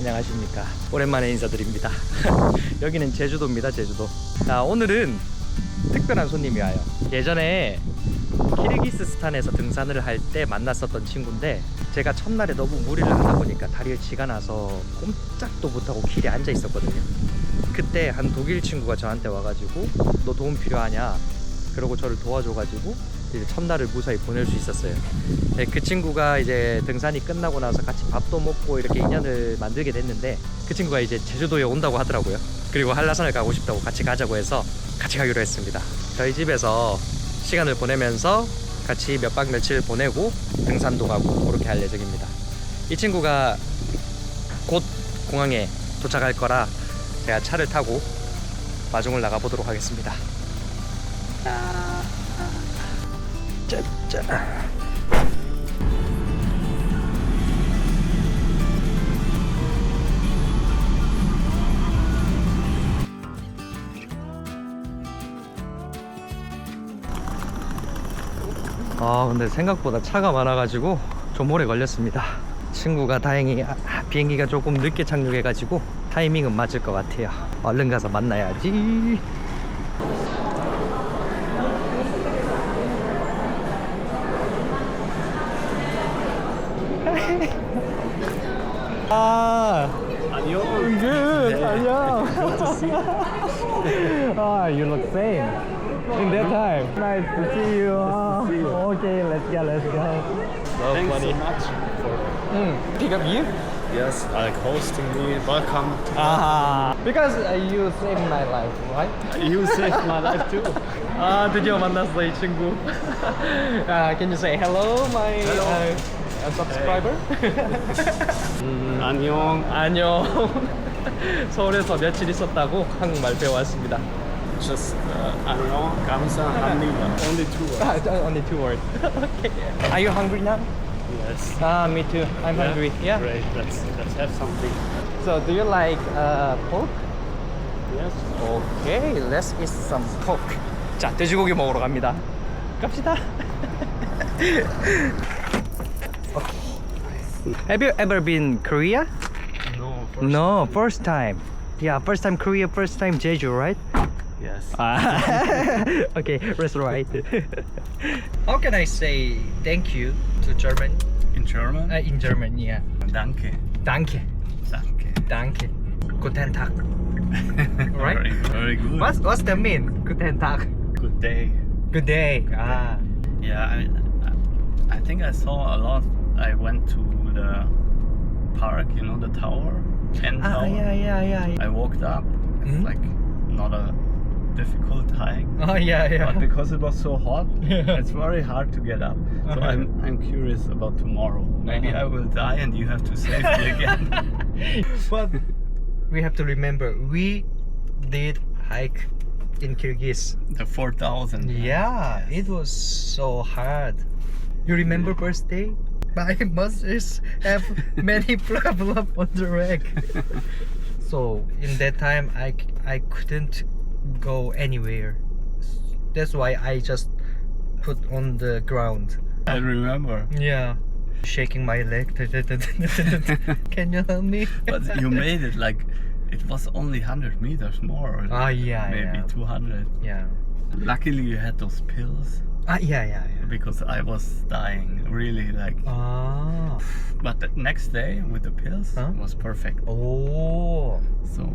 안녕하십니까. 오랜만에 인사드립니다. 여기는 제주도입니다, 제주도. 자, 오늘은 특별한 손님이 와요. 예전에 키르기스스탄에서 등산을 할 때 만났었던 친구인데 제가 첫날에 너무 무리를 하다 보니까 다리에 쥐가 나서 꼼짝도 못하고 길에 앉아 있었거든요. 그때 한 독일 친구가 저한테 와가지고 너 도움 필요하냐? 그러고 저를 도와줘가지고 첫날을 무사히 보낼 수 있었어요. 네, 그 친구가 이제 등산이 끝나고 나서 같이 밥도 먹고 이렇게 인연을 만들게 됐는데 그 친구가 이제 제주도에 온다고 하더라고요. 그리고 한라산을 가고 싶다고 같이 가자고 해서 같이 가기로 했습니다. 저희 집에서 시간을 보내면서 같이 몇 박 며칠 보내고 등산도 가고 그렇게 할 예정입니다. 이 친구가 곧 공항에 도착할 거라 제가 차를 타고 마중을 나가 보도록 하겠습니다. 짠짠. 아 근데 생각보다 차가 많아가지고 좀 오래 걸렸습니다. 친구가 다행히 아, 비행기가 조금 늦게 착륙해가지고 타이밍은 맞을 것 같아요. 얼른 가서 만나야지 아 안녕. good 안녕 ah you look same in that time nice to see you Ah, okay let's go let's go so Thanks funny so much for Mm, pick up you? yes, like hosting me. Welcome. Ah, because uh, you saved my life, right? You saved my life too. 아 드디어 만났어 이 친구. uh, can you say hello, my Hello. Uh, uh, subscriber? 음, 안녕. 안녕. 서울에서 며칠 있었다고 한국말 배워왔습니다. Just uh, 안녕. 감사합니다. Only two words. Ah, only two words. okay. Are you hungry now? Yes. Ah, me too. I'm Yeah? hungry. Yeah. Great. Let's let's have something. So, do you like uh, pork? Yes. Okay, let's eat some pork. 자, 돼지고기 먹으러 갑니다. 갑시다. Okay. Have you ever been Korea? No. No, first time. Yeah, first time Korea, first time Jeju, right? Yes. Ah. okay, that's right. How can I say thank you to German? In German. Uh, in German, yeah. Danke. Danke. Danke. Danke. Guten Tag. Right? Very, very good. What's what's the mean? Guten Tag. Good day. Good day. Ah. Yeah, I, I I think I saw a lot. I went to the park, you know, the tower, Ken Ah, Tower. yeah, yeah, yeah. yeah. I walked up. It's Mhm. like not a difficult hike, Oh, yeah, yeah. but because it was so hot, Yeah. it's very hard to get up. So Uh-huh. I'm I'm curious about tomorrow. Maybe Uh-huh. I will die and you have to save me again. but we have to remember we did hike in Kyrgyz. the four thousand. Yeah, it was so hard. You remember first day? My muscles have many problem on the leg. so in that time, I I couldn't go anywhere. That's why I just put on the ground. I remember. Yeah, shaking my leg. Can you help me? But you made it like it was only hundred meters more. or Ah, yeah, maybe yeah. two hundred. Yeah. Luckily, you had those pills Ah, yeah, yeah, yeah. because I was dying really like. Ah. But the next day with the pills Huh? was perfect. Oh. So,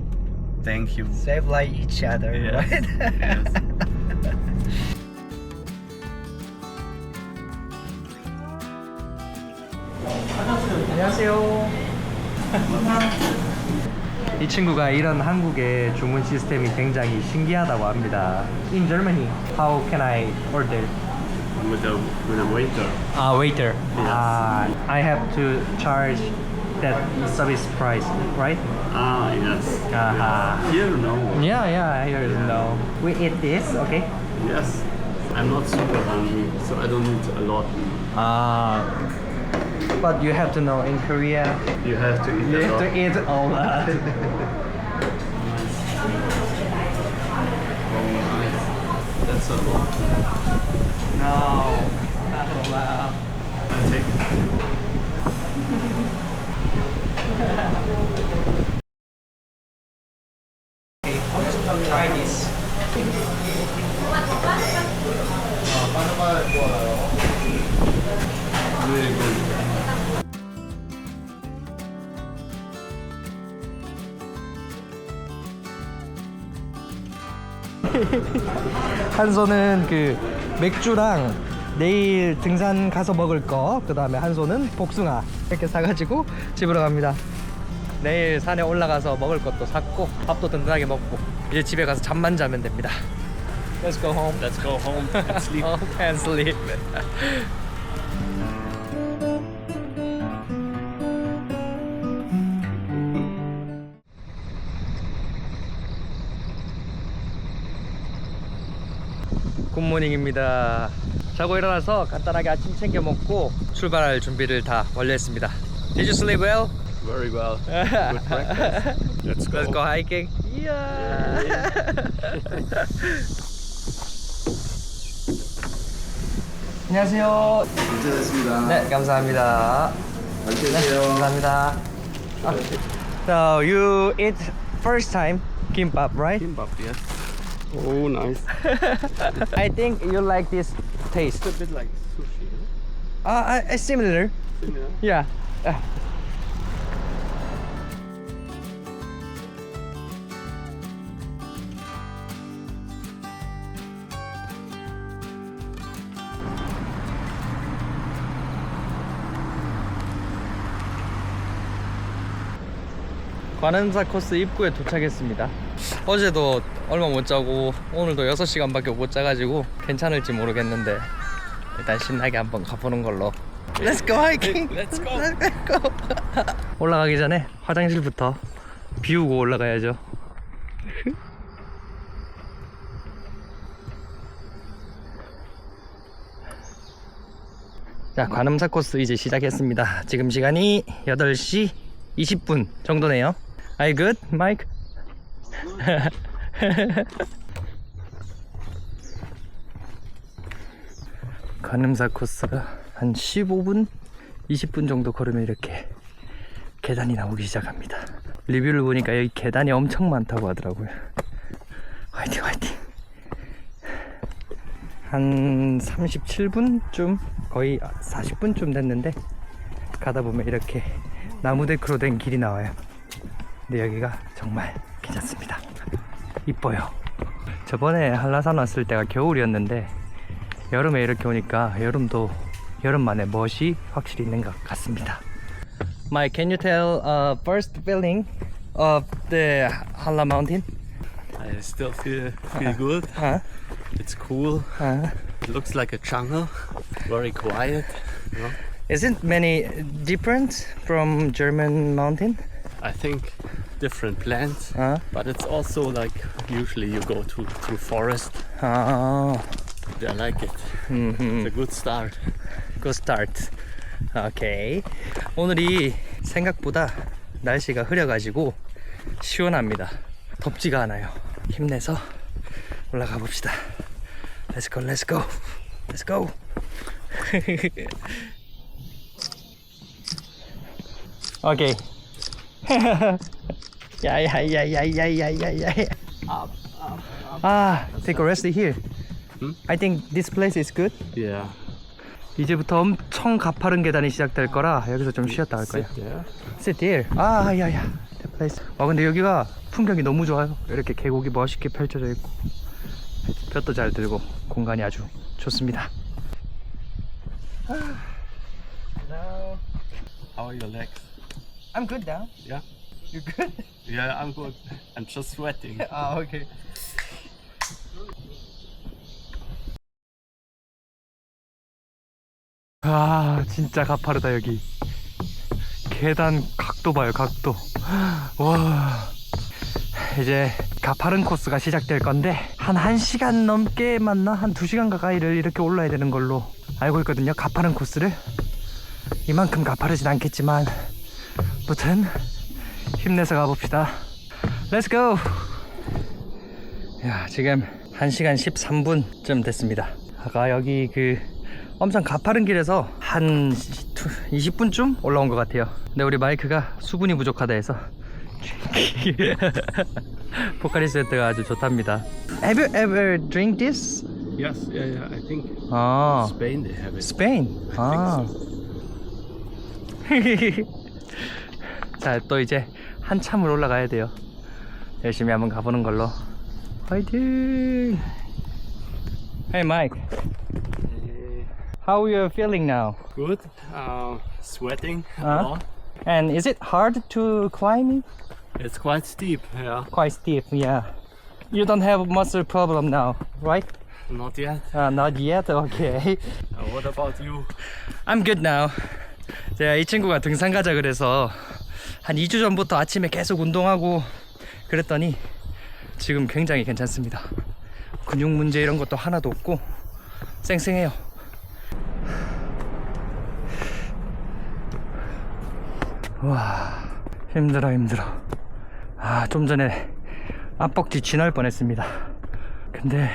thank you. Save like each other, Yes, right? yes. 안녕하세요. 이 친구가 이런 한국의 주문 시스템이 굉장히 신기하다고 합니다. In Germany, how can I order? With a with a waiter. Ah, waiter. Yes. Ah, I have to charge that service price, right? Ah yes. Aha. Here no. Yeah, yeah, I heard no. We eat this, okay? Yes. I'm not super hungry, so I don't need a lot. Ah. But you have to know in Korea, You have to eat you have to eat a lot. Oh, nice. That's a lot. No, not allowed. I take. 한 손은 그 맥주랑 내일 등산 가서 먹을 거, 그 다음에 한 손은 복숭아 이렇게 사가지고 집으로 갑니다. 내일 산에 올라가서 먹을 것도 샀고 밥도 든든하게 먹고 이제 집에 가서 잠만 자면 됩니다. Let's go home. Let's go home and sleep. And sleep. 굿모닝입니다. 자고 일어나서 간단하게 아침 챙겨 먹고 출발할 준비를 다 완료했습니다. Did you sleep well? Very well. Good breakfast. Let's go. Let's go hiking. Yeah. 안녕하세요. 괜찮습니다. 네, 감사합니다. 안녕하세요. 감사합니다. 아, So you eat first time kimbap, right? Kimbap, yes. Oh, nice. I think you like this taste. It's a bit like sushi. Uh, uh, similar. Yeah. Yeah. Uh, 관음사 코스 입구에 도착했습니다. 어제도 얼마 못 자고 오늘도 6시간밖에 못 자가지고 괜찮을지 모르겠는데 일단 신나게 한번 가보는 걸로. Let's go hiking. Let's go. Let's go. 올라가기 전에 화장실부터 비우고 올라가야죠. 자, 관음사 코스 이제 시작했습니다. 지금 시간이 8시 20분 정도네요. Are you good, Mike? 관음사 코스가 한 15분, 20분 정도 걸으면 이렇게 계단이 나오기 시작합니다. 리뷰를 보니까 여기 계단이 엄청 많다고 하더라고요. 화이팅, 화이팅! 한 37분쯤, 거의 40분쯤 됐는데, 가다 보면 이렇게 나무 데크로 된 길이 나와요. 근데 여기가 정말 괜찮습니다. 이뻐요. 저번에 한라산 왔을 때가 겨울이었는데 여름에 이렇게 오니까 여름도 여름만의 멋이 확실히 있는 것 같습니다. Mike, can you tell uh, first feeling of the Hala Mountain? I still feel feel good. Huh? It's cool. Huh? It looks like a jungle. Very quiet. You know? Isn't many different from German mountain? I think different plants, Huh? but it's also like usually you go to through forest. Oh, I like it. mhm. It's a good start. Good start. 오케이. 오늘이 생각보다 날씨가 흐려가지고 시원합니다. 덥지가 않아요. 힘내서 올라가 봅시다. Let's go, let's go, let's go. 오케이. yeah, yeah, yeah, yeah, yeah, yeah, yeah, yeah. Up, up, up. Ah, take a rest here. 음? I think this place is good. Yeah. 이제부터 엄청 가파른 계단이 시작될 거라 여기서 좀 쉬었다 할 거야. Sit there. Sit there. 아, 야, 야. That place. 아, 근데 여기가 풍경이 너무 좋아요. 이렇게 계곡이 멋있게 펼쳐져 있고 볕도 잘 들고 공간이 아주 좋습니다. Hello. How are your legs? I'm good now. Yeah. You good? Yeah, I'm good. I'm just sweating. 아, 오케이. 아, 진짜 가파르다 여기. 계단 각도 봐요, 각도. 와. 이제 가파른 코스가 시작될 건데 한 1시간 넘게 맞나? 한 2시간 가까이를 이렇게 올라야 되는 걸로 알고 있거든요. 가파른 코스를. 이만큼 가파르진 않겠지만 무튼 힘내서 가봅시다. Let's go. 야, 지금 1시간 13분쯤 됐습니다. 아까 여기 그 엄청 가파른 길에서 한 20분쯤 올라온 것 같아요. 근데 우리 마이크가 수분이 부족하다 해서 포카리 스웨트가 아주 좋답니다. Have you ever drink this? Yes, yeah, yeah. I think 아, Spain they have it. 스페인. 아, 자, 또 이제 한참을 올라가야 돼요. 열심히 한번 가보는 걸로. 화이팅! Hey Mike, how are you feeling now? Good. Uh, sweating Uh-huh. a lot. And is it hard to climb? It's quite steep. Yeah. Quite steep, yeah. You don't have muscle problem now, right? Not yet. Uh, not yet, okay. Uh, what about you? I'm good now. 제가 이 친구가 등산 가자 그래서 한 2주 전부터 아침에 계속 운동하고 그랬더니 지금 굉장히 괜찮습니다. 근육 문제 이런 것도 하나도 없고 쌩쌩해요. 와 힘들어 힘들어. 아 좀 전에 앞벅지 쥐날 뻔했습니다. 근데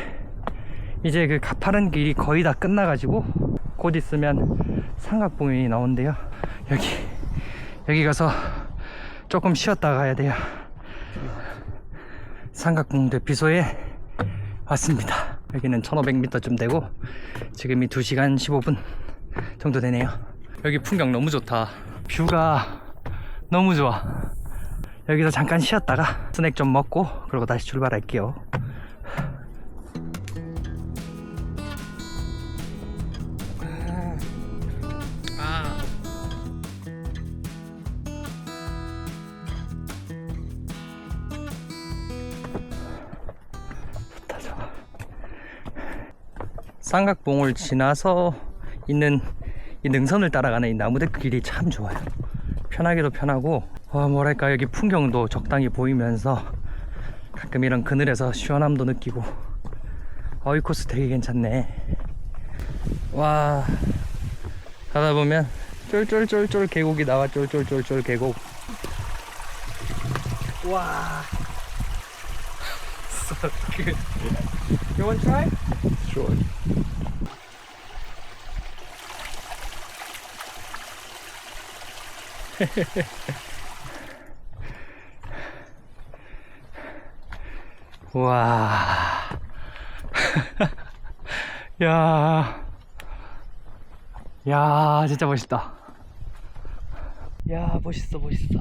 이제 그 가파른 길이 거의 다 끝나가지고 곧 있으면 삼각봉이 나온대요. 여기 여기 가서 조금 쉬었다 가야 돼요. 삼각봉 대피소에 왔습니다. 여기는 1500m쯤 되고 지금이 2시간 15분 정도 되네요. 여기 풍경 너무 좋다. 뷰가 너무 좋아. 여기서 잠깐 쉬었다가 스낵 좀 먹고 그리고 다시 출발할게요. 삼각봉을 지나서 있는 이 능선을 따라가는 이 나무들 길이 참 좋아요. 편하기도 편하고 어, 뭐랄까 여기 풍경도 적당히 보이면서 가끔 이런 그늘에서 시원함도 느끼고. 어, 이 코스 되게 괜찮네. 와 가다 보면 쫄쫄쫄쫄 계곡이 나와. 쫄쫄쫄쫄 계곡. 와 so good you want to try? Sure. 와. 야. 야, 진짜 멋있다. 야, 멋있어, 멋있어.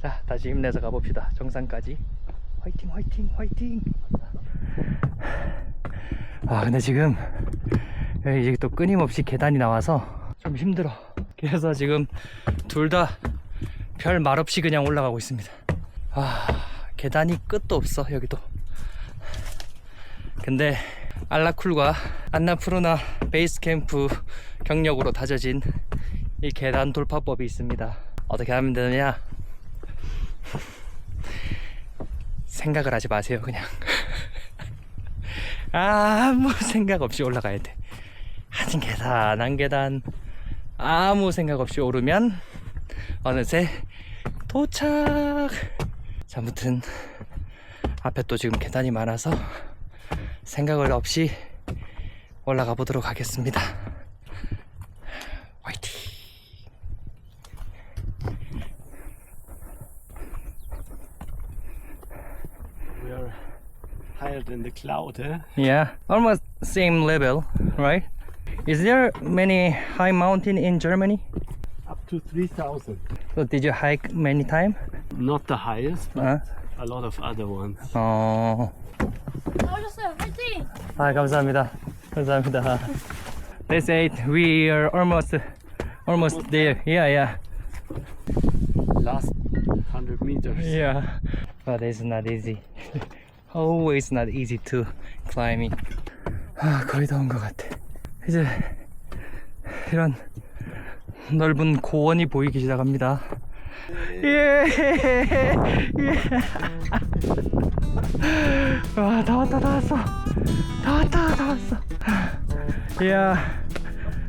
자, 다시 힘내서 가봅시다. 정상까지. 화이팅, 화이팅, 화이팅. 아, 근데 지금 이제 또 끊임없이 계단이 나와서 좀 힘들어. 그래서 지금 둘 다 별 말 없이 그냥 올라가고 있습니다. 아, 계단이 끝도 없어, 여기도. 근데 알라쿨과 안나푸르나 베이스 캠프 경력으로 다져진 이 계단 돌파법이 있습니다. 어떻게 하면 되느냐? 생각을 하지 마세요, 그냥. 아무 생각 없이 올라가야 돼. 한 계단, 한 계단. 아무 생각 없이 오르면 어느새 도착! 자, 아무튼 앞에 또 지금 계단이 많아서 생각을 없이 올라가 보도록 하겠습니다. 화이팅! higher than the cloud, eh? Yeah, almost same level, right? Is there many high mountain in Germany? Up to 3,000. So did you hike many time? Not the highest, but 어? a lot of other ones. 어. 나오셨어요. 화이팅! 아 감사합니다. 감사합니다. Let's say we are almost almost there. Yeah, yeah, Last 100 meters. yeah. But it's not easy. Always not easy to climbing. 아 거의 다 온 것 같아. 이제 이런 넓은 고원이 보이기 시작합니다. 예. 예. 와, 다 왔다, 다 왔어. 다 왔다, 다 왔어. Yeah.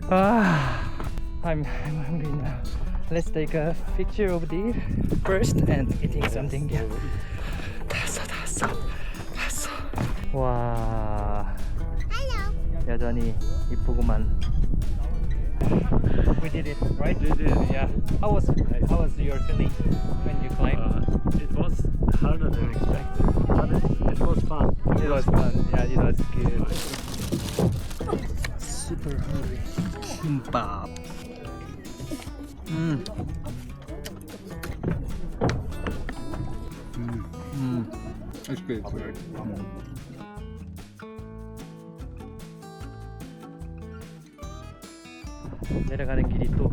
아, I'm, I'm hungry now. Let's take a picture of the first and eating something. Yeah. 와. 여전히 이쁘구만. We did it, right? We did it. Yeah. How was how was your feeling when you climbed? Uh, it was harder than expected, but it, it was fun. It was fun. Yeah, it was good. super hungry. 김밥. 음. 음. It's good. It's good. 내려가는 길이 또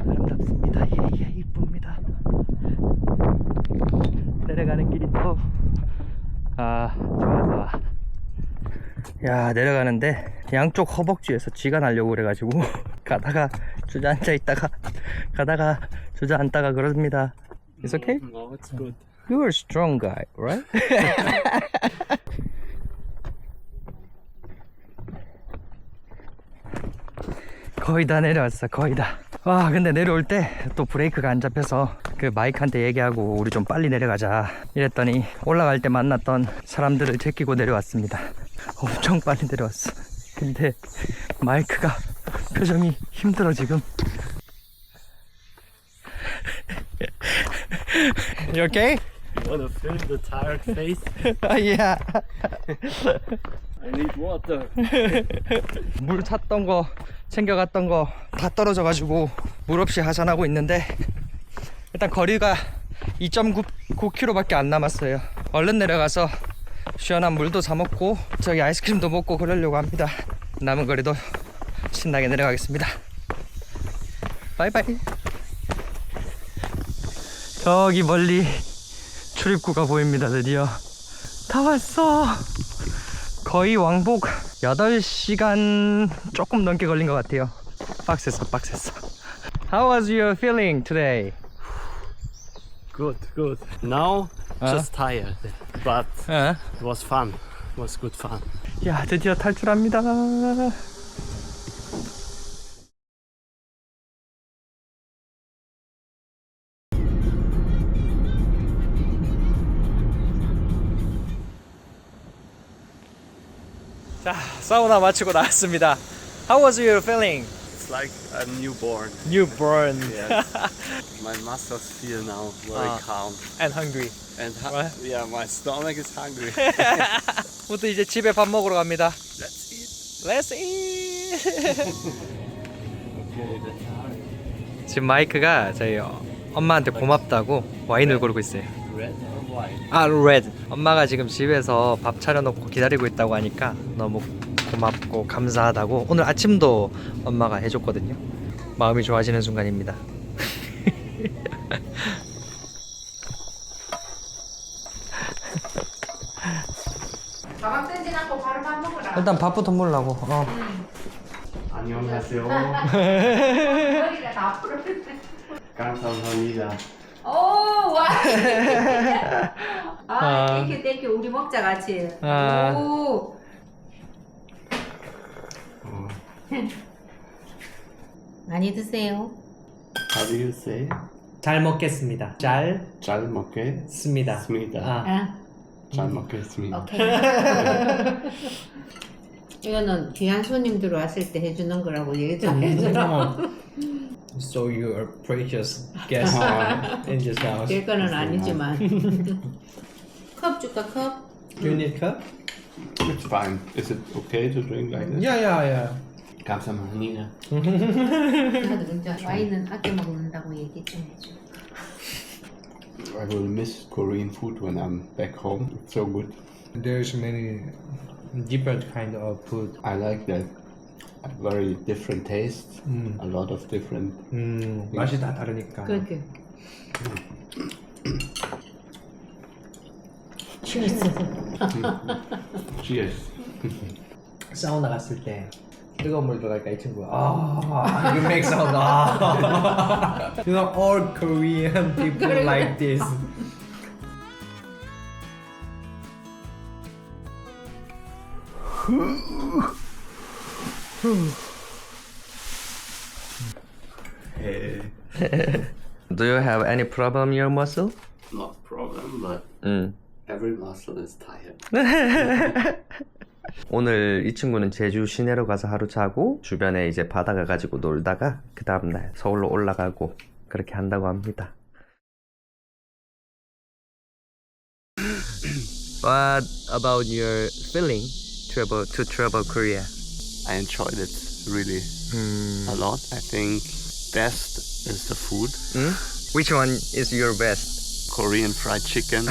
아름답습니다. 예 예 이쁩니다. 내려가는 길이 또 아 좋아 좋아. 야 내려가는데 양쪽 허벅지에서 쥐가 날려고 그래가지고 가다가 주저앉아 있다가 가다가 주저앉다가 그럽니다. It's okay? No, it's good. You're a strong guy, right? 거의 다 내려왔어, 거의 다. 와, 근데 내려올 때 또 브레이크가 안 잡혀서 그 마이크한테 얘기하고 우리 좀 빨리 내려가자. 이랬더니 올라갈 때 만났던 사람들을 제끼고 내려왔습니다. 엄청 빨리 내려왔어. 근데 마이크가 표정이 힘들어 지금. You okay? You wanna film the tired face? yeah. I need water. 물 샀던 거 챙겨갔던 거 다 떨어져가지고 물 없이 하산하고 있는데 일단 거리가 2.9km밖에 안 남았어요. 얼른 내려가서 시원한 물도 사 먹고 저기 아이스크림도 먹고 그러려고 합니다. 남은 거리도 신나게 내려가겠습니다. 바이바이. 저기 멀리 출입구가 보입니다. 드디어 다 왔어. 거의 왕복 8시간 조금 넘게 걸린 것 같아요. 빡셌어, 빡셌어. How was your feeling today? Good, good. Now, Uh-huh. just tired. But 어? it was fun. It was good fun. 야, 드디어 탈출합니다. 사우나 마치고 나왔습니다. How was your feeling? It's like a newborn. Newborn Yes. my muscles feel now very Ah. calm. and hungry. And hu- What? yeah, my stomach is hungry. 부터 이제 집에 밥 먹으러 갑니다. Let's eat. Let's eat. Okay, that's hard. 지금 마이크가 저희 엄마한테 고맙다고 와인을 고르고 있어요. Red or white? 아, 레드. 엄마가 지금 집에서 밥 차려놓고 기다리고 있다고 하니까 너무 고맙고 감사하다고 오늘 아침도 엄마가 해줬거든요. 마음이 좋아지는 순간입니다. 가방 떼지 않고 바로 밥 먹으라. 일단 밥부터 먹으려고. 어. 안녕하세요. 머리가 다 앞으로. 감사합니다. 오 와. 아. 아 땡큐 땡큐 우리 먹자 같이. 아. 오. 많이 드세요. How do you say? 잘 먹겠습니다. 잘 잘 먹겠습니다. 씁니다. 아. 아 잘 먹겠습니다. 오케이. 이거는 귀한 손님 들어왔을 때 해주는 거라고 얘기 좀 해줘. So you are precious guest in this house. 될 거는 아니지만. 컵 줄까 컵? You need cup? It's fine. Is it okay to drink like this? Yeah, yeah, yeah. 감사합니다. 나도 이제 와인은 아껴 먹는다고 얘기 좀 해줘. I will miss Korean food when I'm back home. It's so good. There's many different kind of food. I like that very different taste. 음. A lot of different. 음, 맛이 다 다르니까. 그렇게. Cheers. Cheers. 사우나 갔을 때 뜨거운 물 들어갈까 이 친구가 아, you make sound 아. you know all Korean people like this. Do you have any problem in your muscle? Not problem, but 음. every muscle is tired. 오늘 이 친구는 제주 시내로 가서 하루 자고 주변에 이제 바다 가 가지고 놀다가 그 다음날 서울로 올라가고 그렇게 한다고 합니다. What about your feeling travel to travel Korea? I enjoyed it really 음. a lot. I think best is the food. 음? Which one is your best? Korean fried chicken.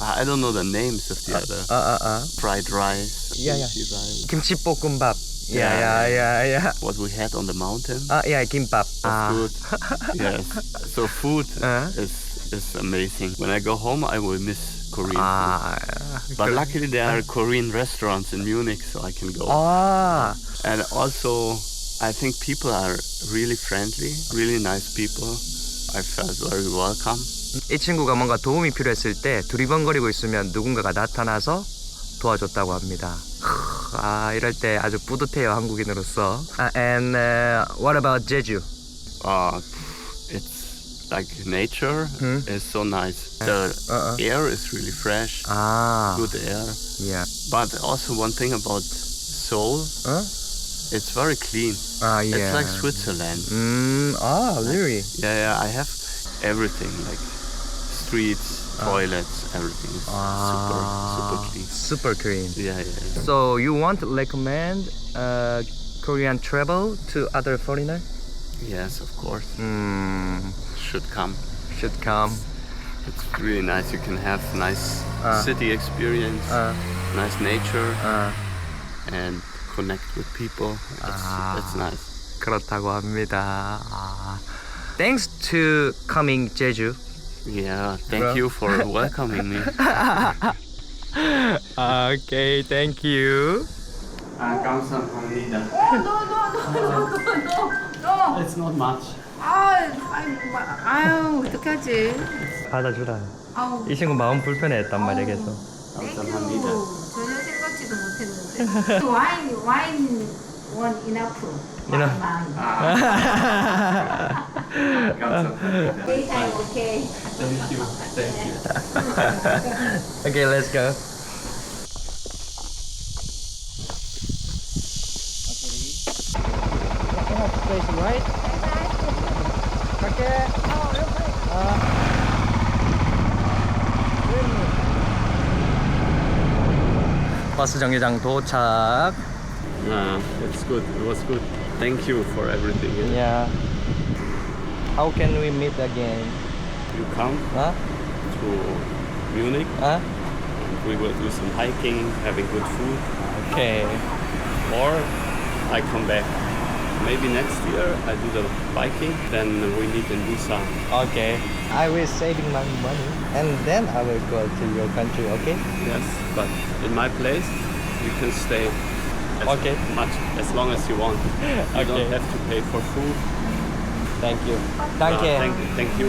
I don't know the names of the uh, other. Uh, uh, uh. Fried rice. Yeah, kimchi yeah. Rice. Kimchi bokkeumbap. Yeah, yeah, yeah, yeah. What we had on the mountain. Uh, yeah, kimbap. Ah. Food. yes. So food uh. is is amazing. When I go home, I will miss Korean ah, food. But luckily, there are uh-huh. Korean restaurants in Munich, so I can go. Ah. And also, I think people are really friendly, really nice people. I felt very welcome. 이 친구가 뭔가 도움이 필요했을 때 두리번거리고 있으면 누군가가 나타나서 도와줬다고 합니다. 아 이럴 때 아주 뿌듯해요 한국인으로서. 아, and uh, what about 제주? Uh, it's like nature Hmm? is so nice. The Uh-uh. air is really fresh, 아, good air. yeah. But also one thing about Seoul, 어? it's very clean. 아, yeah. It's like Switzerland. 음, 아, really? Yeah, yeah. I have everything like streets, toilets, everything is super, super 아, clean. super clean. Yeah, yeah. yeah. So you want to recommend uh, Korean travel to other foreigner? Yes, of course. Hmm, Should come. should come. It's really nice. You can have nice Uh. city experience, 아, nice nature, 아. and connect with people. It's, Ah. it's nice. 그렇다고 합니다. 아. Thanks to coming 제주. Yeah, thank you for welcoming me. Okay, thank you. 감사합니다. No, no, no, no, no, no, no. It's not much. 아, 아유, 아유, 어떡하지? 받아주라. 아우, 이 친구 마음 불편해했단 말이야 계속. 땡큐. 전혀 생각지도 못했는데. 와인, 와인 원 이나프. 이나- 감사합니다. 데이타임 오케이. Thank you. Thank you. Okay, let's go. right? 갈게. 버스 정류장 도착. Nah, it's good. It was good. Thank you for everything. Yeah. How can we meet again? You come Huh? to Munich. Huh? We will do some hiking, having good food, Okay. or I come back. Maybe next year I do the biking. Then we meet in Busan. Okay. I will saving my money and then I will go to your country. Okay? Yes, but in my place you can stay as Okay. much as long as you want. You Okay. don't have to pay for food. Thank you. Uh, Thank you. thank, thank you.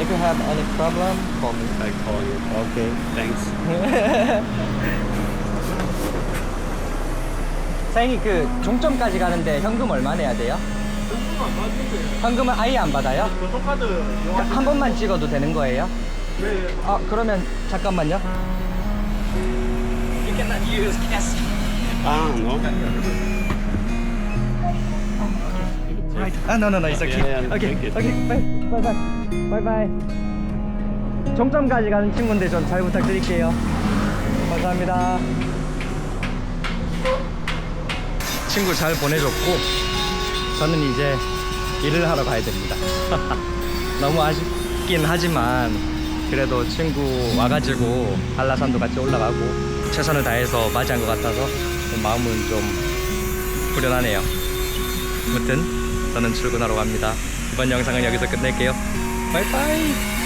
If you have any problem, call me. I call you. Okay. Thanks. 사장님 그 종점까지 가는데 현금 얼마 내야 돼요? 현금은 아예 안 받아요? 교통카드 한 번만 찍어도 되는 거예요? 네. 아 그러면 잠깐만요. You cannot use cash. Ah, no. 아, no, no, no, it's okay. Yeah, yeah, okay, take it. okay, bye, bye, bye, bye, bye. 종점까지 가는 친구인데 좀잘 부탁드릴게요. 감사합니다. 친구 잘 보내줬고 저는 이제 일을 하러 가야 됩니다. 너무 아쉽긴 하지만 그래도 친구 와가지고 한라산도 같이 올라가고 최선을 다해서 맞이한 것 같아서 좀 마음은 좀 후련하네요. 아무튼 저는 출근하러 갑니다. 이번 영상은 여기서 끝낼게요. 바이바이.